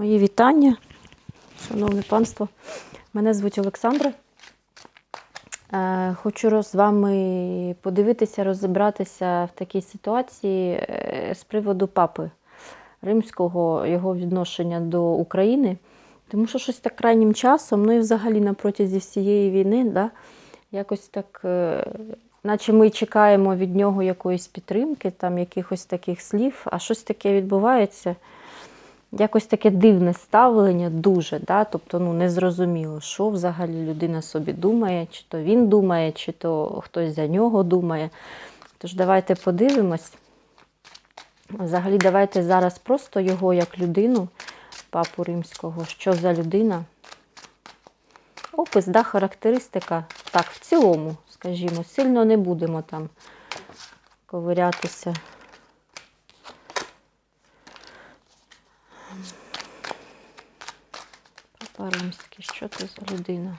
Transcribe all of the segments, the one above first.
Мої вітання, шановне панство. Мене звуть Олександра. Е, Хочу з вами подивитися, розібратися в такій ситуації е, з приводу папи римського, його відношення до України. Тому що щось так крайнім часом, ну і взагалі на протязі всієї війни, да, якось так, е, наче ми чекаємо від нього якоїсь підтримки, там якихось таких слів, а щось таке відбувається. Якось таке дивне ставлення, дуже, да? тобто ну, незрозуміло, що взагалі людина собі думає, чи то він думає, чи то хтось за нього думає. Тож давайте подивимось. Взагалі, давайте зараз просто його як людину, папу римського, що за людина. Опис, да, характеристика. Так, в цілому, скажімо, сильно не будемо там ковирятися. Папа римський, що це за людина?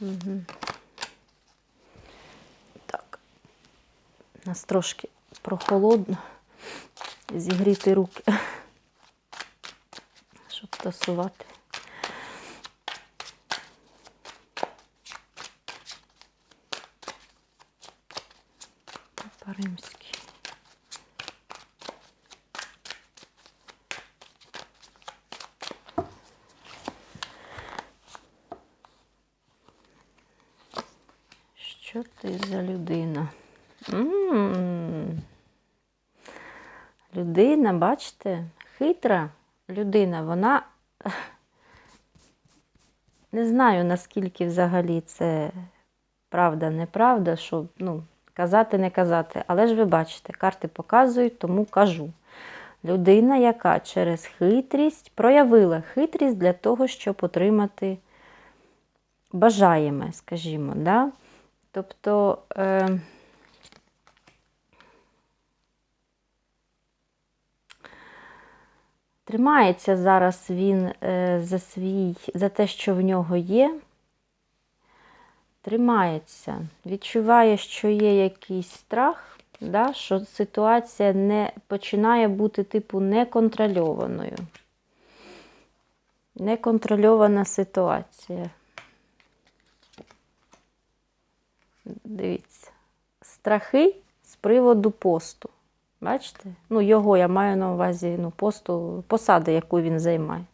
Угу. Так. Нас трошки прохолодно. Зігріти руки, щоб тасувати. Папа римський. Що ти за людина? М. Людина, бачите, хитра людина, вона не знаю, наскільки взагалі це правда, неправда, що ну, казати, не казати. Але ж ви бачите, карти показують, тому кажу. Людина, яка через хитрість проявила хитрість для того, щоб отримати бажаєме, скажімо. Да? Тобто. Е... Тримається зараз він е, за свій, за те, що в нього є. Тримається, відчуває, що є якийсь страх, да, що ситуація не починає бути, типу, неконтрольованою. Неконтрольована ситуація. Дивіться, страхи з приводу посту. Бачите? Ну, його я маю на увазі ну, посту, посади, яку він займає.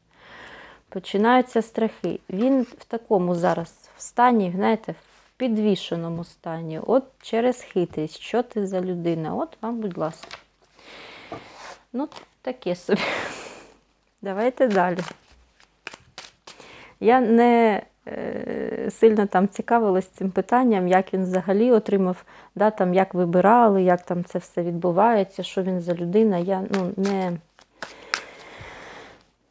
Починаються страхи. Він в такому зараз в стані, знаєте, в підвішеному стані. От через хитрість. Що ти за людина? От вам, будь ласка. Ну, таке собі. Давайте далі. Я не сильно там цікавилась цим питанням, як він взагалі отримав, да, там, як вибирали, як там це все відбувається, що він за людина. Я ну, не,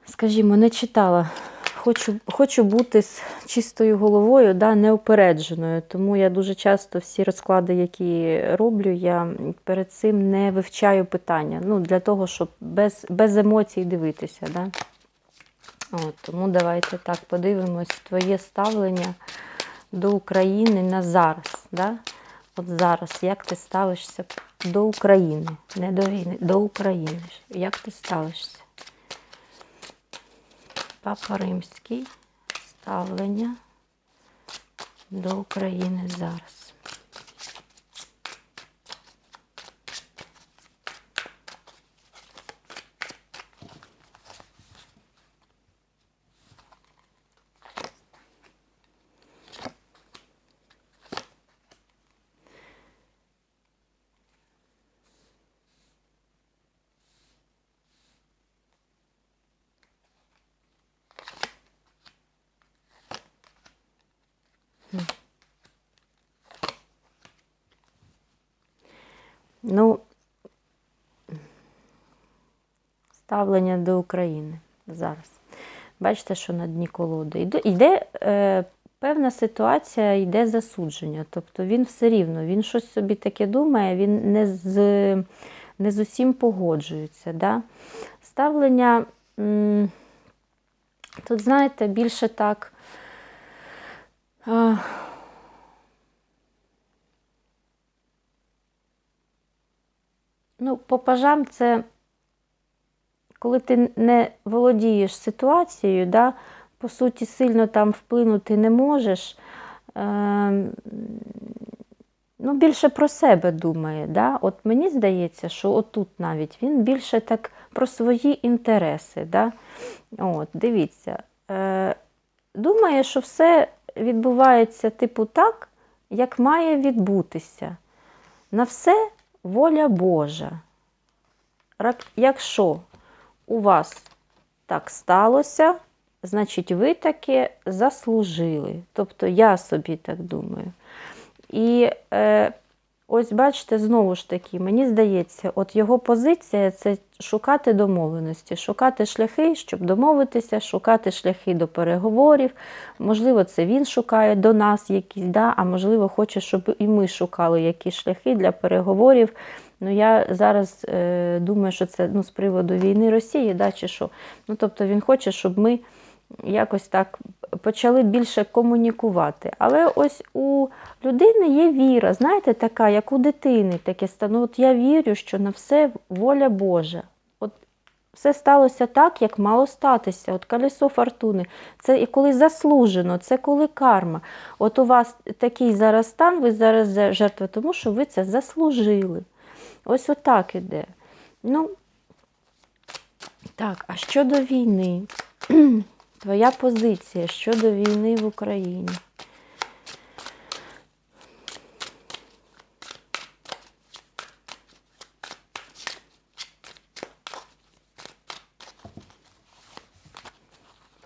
скажімо, не читала. Хочу хочу бути з чистою головою, да, неупередженою. Тому я дуже часто всі розклади, які роблю, я перед цим не вивчаю питання. Ну, Для того, щоб без без емоцій дивитися. Да. От, Тому давайте так подивимось твоє ставлення до України на зараз. Да? От зараз, як ти ставишся до України, не до війни, до України. Як ти ставишся? Папа Римський ставлення до України зараз. Ну, ставлення до України зараз. Бачите, що на дні колоди. Йде, йде е, певна ситуація, йде засудження. Тобто він все рівно, він щось собі таке думає, він не з, не з усім погоджується. Да? Ставлення, м, тут, знаєте, більше так. Ну, по пажам це коли ти не володієш ситуацією, да, по суті, сильно там вплинути не можеш, е, ну, більше про себе думає. Да? От мені здається, що отут навіть він більше так про свої інтереси. Да? От, Дивіться, е, думає, що все відбувається типу так, як має відбутися. На все воля Божа. Якщо у вас так сталося, значить ви таке заслужили. Тобто я собі так думаю. І е, ось бачите, знову ж таки, мені здається, от його позиція це шукати домовленості, шукати шляхи, щоб домовитися, шукати шляхи до переговорів. Можливо, це він шукає до нас якісь, да? а можливо, хоче, щоб і ми шукали якісь шляхи для переговорів. Ну, я зараз е, думаю, що це ну, з приводу війни Росії, да, чи що. Ну, тобто він хоче, щоб ми якось так почали більше комунікувати. Але ось у людини є віра, знаєте, така, як у дитини, таке стану. От я вірю, що на все воля Божа. От все сталося так, як мало статися. От колесо фортуни. Це і коли заслужено, це коли карма. От у вас такий зараз стан, ви зараз жертва, тому що ви це заслужили. Ось отак іде. Ну, так, а щодо війни? Твоя позиція щодо війни в Україні.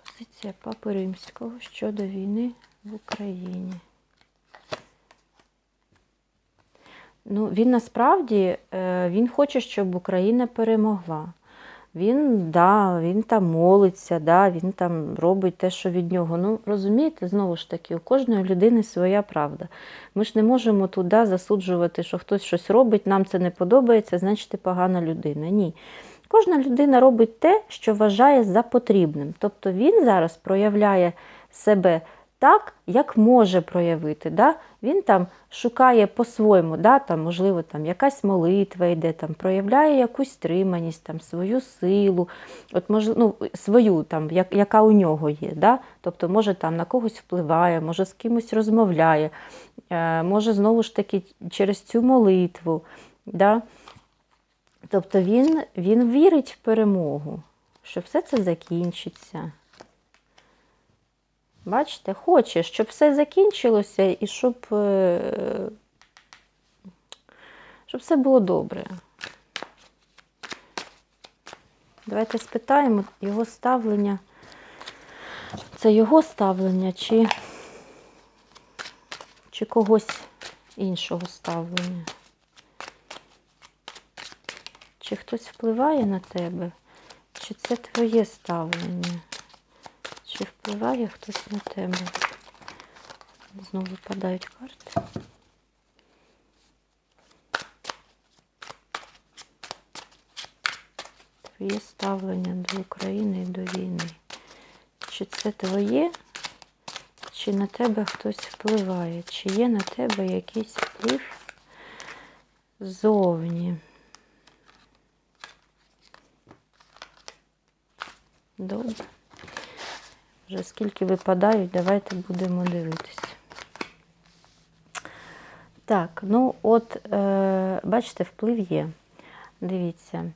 Позиція Папи Римського щодо війни в Україні. Ну, він насправді е, він хоче, щоб Україна перемогла. Він, да, він там молиться, да, він там робить те, що від нього. Ну, розумієте, знову ж таки, у кожної людини своя правда. Ми ж не можемо туди засуджувати, що хтось щось робить, нам це не подобається, значить ти погана людина. Ні. Кожна людина робить те, що вважає за потрібним. Тобто він зараз проявляє себе так, як може проявити. Да? Він там шукає по-своєму, да? там, можливо, там якась молитва йде, там, проявляє якусь стриманість, там, свою силу, от, мож, ну, свою, там, як, яка у нього є. Да? Тобто, може, там на когось впливає, може з кимось розмовляє, е, може знову ж таки через цю молитву. Да? Тобто він, він вірить в перемогу, що все це закінчиться. Бачите, хоче, щоб все закінчилося і щоб, е, щоб все було добре. Давайте спитаємо його ставлення. Це його ставлення чи, чи когось іншого ставлення? Чи хтось впливає на тебе, чи це твоє ставлення? Чи впливає хтось на тебе? Знову випадають карти. Твоє ставлення до України і до війни. Чи це твоє, чи на тебе хтось впливає? Чи є на тебе якийсь вплив ззовні? Добре. Вже скільки випадають, давайте будемо дивитися. Так, ну от, е, бачите, вплив є. Дивіться.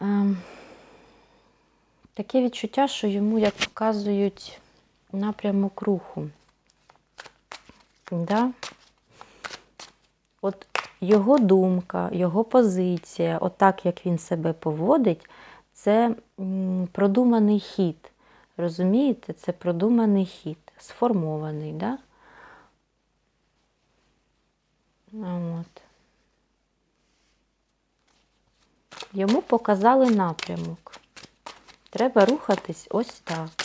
Е, таке відчуття, що йому, як показують, напрямок руху. Да? От його думка, його позиція, отак, як він себе поводить, це продуманий хід. Розумієте, це продуманий хід, сформований, да? От. Йому показали напрямок. Треба рухатись ось так.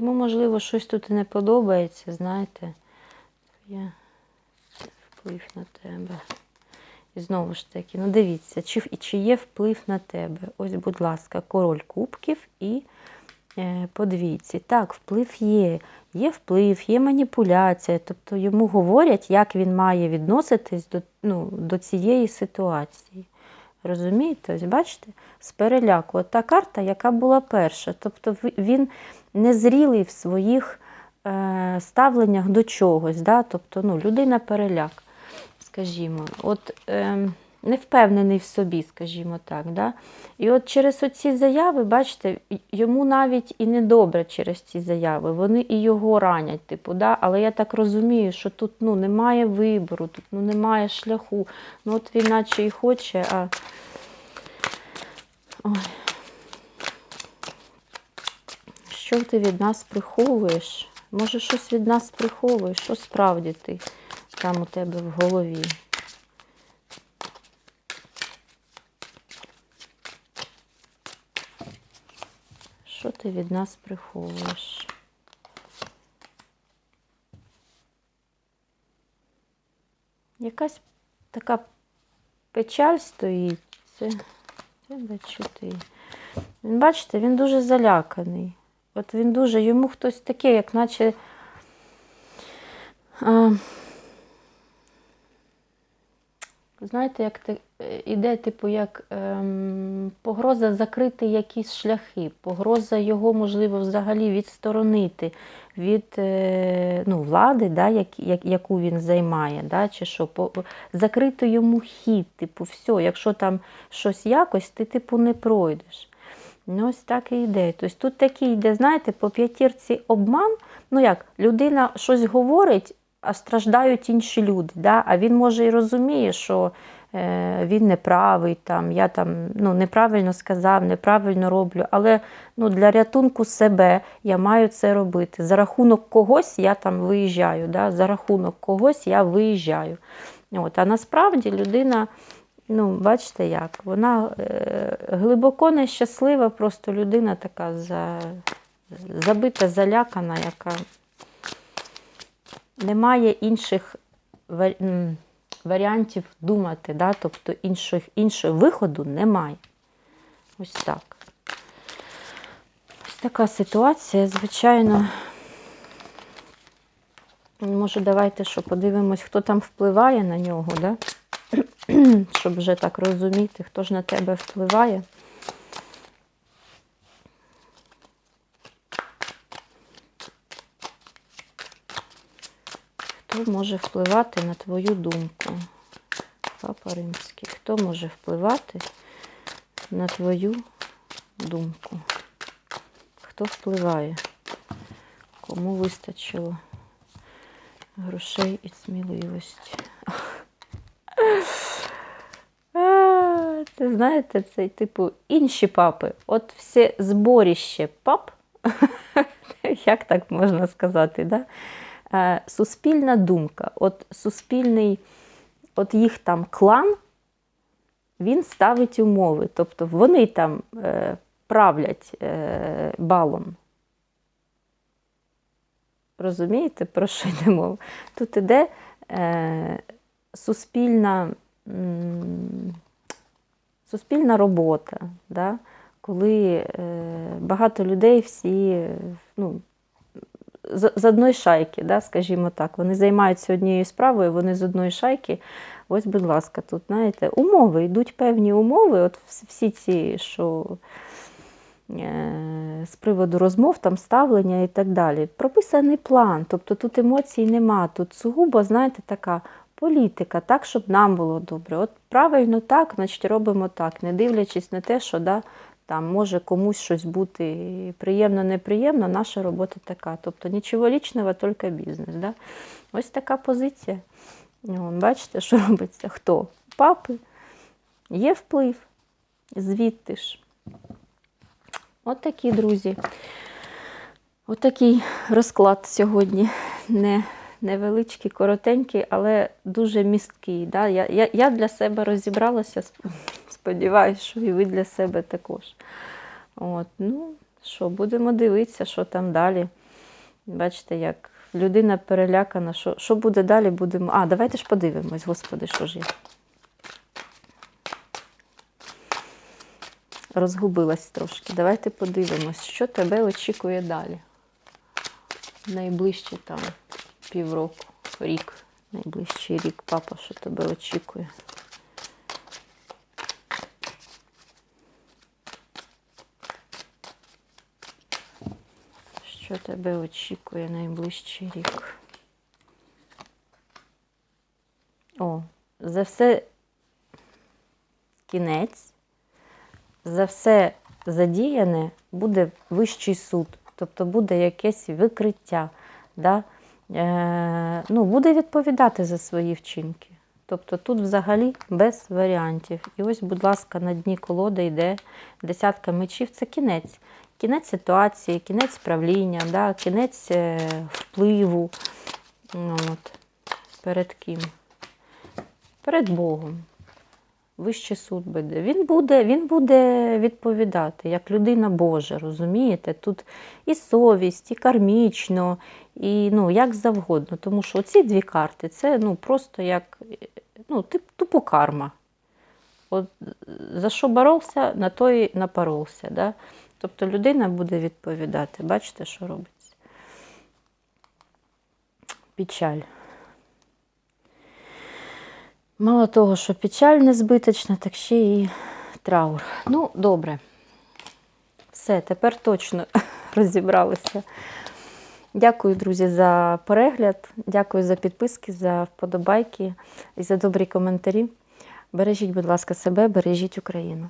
Йому, можливо, щось тут і не подобається, знаєте, є вплив на тебе. І знову ж таки, ну дивіться, чи, чи є вплив на тебе. Ось, будь ласка, король кубків і е, подвійці. Так, вплив є. Є вплив, є маніпуляція. Тобто йому говорять, як він має відноситись до, ну, до цієї ситуації. Розумієте? Ось бачите? З переляку. От та карта, яка була перша. Тобто він незрілий в своїх е, ставленнях до чогось. Да? Тобто ну, людина переляк, скажімо. От, е, не впевнений в собі, скажімо так. Да? І от через оці заяви, бачите, йому навіть і не добре через ці заяви. Вони і його ранять, типу, да? але я так розумію, що тут ну, немає вибору, тут ну, немає шляху. Ну от він наче і хоче, а. Ой. Що ти від нас приховуєш? Може, щось від нас приховуєш? Що справді ти там у тебе в голові? Що ти від нас приховуєш? Якась така печаль стоїть. Це, бачу ти. Він, бачите, він дуже заляканий. От він дуже, йому хтось такий, як наче. А, знаєте, як ти, е, іде, типу, як ем, погроза закрити якісь шляхи, погроза його, можливо, взагалі відсторонити від е, ну, влади, да, як, як, яку він займає, да, чи що, по, закрити йому хід, типу, все, якщо там щось якось, ти типу не пройдеш. Ну, ось так і йде. Тобто тут такий йде, знаєте, по п'ятірці обман. Ну як, людина щось говорить, а страждають інші люди. Да? А він може і розуміє, що е, він неправий, там, я там ну, неправильно сказав, неправильно роблю. Але ну, для рятунку себе я маю це робити. За рахунок когось я там виїжджаю, да? за рахунок когось я виїжджаю. От, а насправді людина. Ну, бачите як, вона е, глибоко нещаслива, просто людина така за, забита, залякана, яка не має інших варіантів думати, да? тобто інших, іншого виходу немає. Ось так. Ось така ситуація, звичайно. Може, давайте що подивимось, хто там впливає на нього, да? щоб вже так розуміти, хто ж на тебе впливає. Хто може впливати на твою думку? Папа Римський. Хто може впливати на твою думку? Хто впливає? Кому вистачило грошей і сміливості? Це знаєте, це типу інші папи. От все зборіще пап, як так можна сказати, да? Е, суспільна думка. От суспільний, от їх там клан, він ставить умови. Тобто вони там е, правлять е, балом. Розумієте, про що йде мова? Тут іде е, суспільна, м, суспільна робота, да? коли е, багато людей всі ну, з, з одної шайки, да, скажімо так, вони займаються однією справою, вони з одної шайки. Ось, будь ласка, тут, знаєте, умови, йдуть певні умови, от всі ці, що е, з приводу розмов, там ставлення і так далі. Прописаний план, тобто тут емоцій нема, тут сугубо, знаєте, така політика, так, щоб нам було добре. От правильно так, значить робимо так, не дивлячись на те, що да, там може комусь щось бути приємно, неприємно, наша робота така. Тобто нічого лічного, тільки бізнес. Да? Ось така позиція. Бачите, що робиться? Хто? Папи, є вплив, звідти ж. От такі, друзі. От розклад сьогодні. Не, невеличкий, коротенький, але дуже місткий. Да? Я, я, я для себе розібралася, Сподіваюсь, що і ви для себе також. От, Ну, що, будемо дивитися, що там далі. Бачите, як людина перелякана, що що буде далі, будемо. А, давайте ж подивимось, господи, що ж я. Розгубилась трошки. Давайте подивимось, що тебе очікує далі. Найближчі там півроку, рік, найближчий рік, папа, що тебе очікує. Що тебе очікує найближчий рік? О, за все кінець, за все задіяне буде вищий суд, тобто буде якесь викриття. Да? Е, ну, буде відповідати за свої вчинки. Тобто тут взагалі без варіантів. І ось, будь ласка, на дні колоди йде десятка мечів. Це кінець. Кінець ситуації, кінець правління, да? кінець е, впливу. Ну, от. Перед ким? Перед Богом. Вищий суд буде. Він буде, він буде відповідати як людина Божа, розумієте? Тут і совість, і кармічно, і ну, як завгодно. Тому що оці дві карти це ну, просто як ну, тупо карма. От, за що боровся, на то і напоровся. Да? Тобто людина буде відповідати. Бачите, що робиться? Печаль. Мало того, що печаль незбиточна, так ще і траур. Ну, добре. Все, тепер точно розібралися. Дякую, друзі, за перегляд. Дякую за підписки, за вподобайки і за добрі коментарі. Бережіть, будь ласка, себе, бережіть Україну.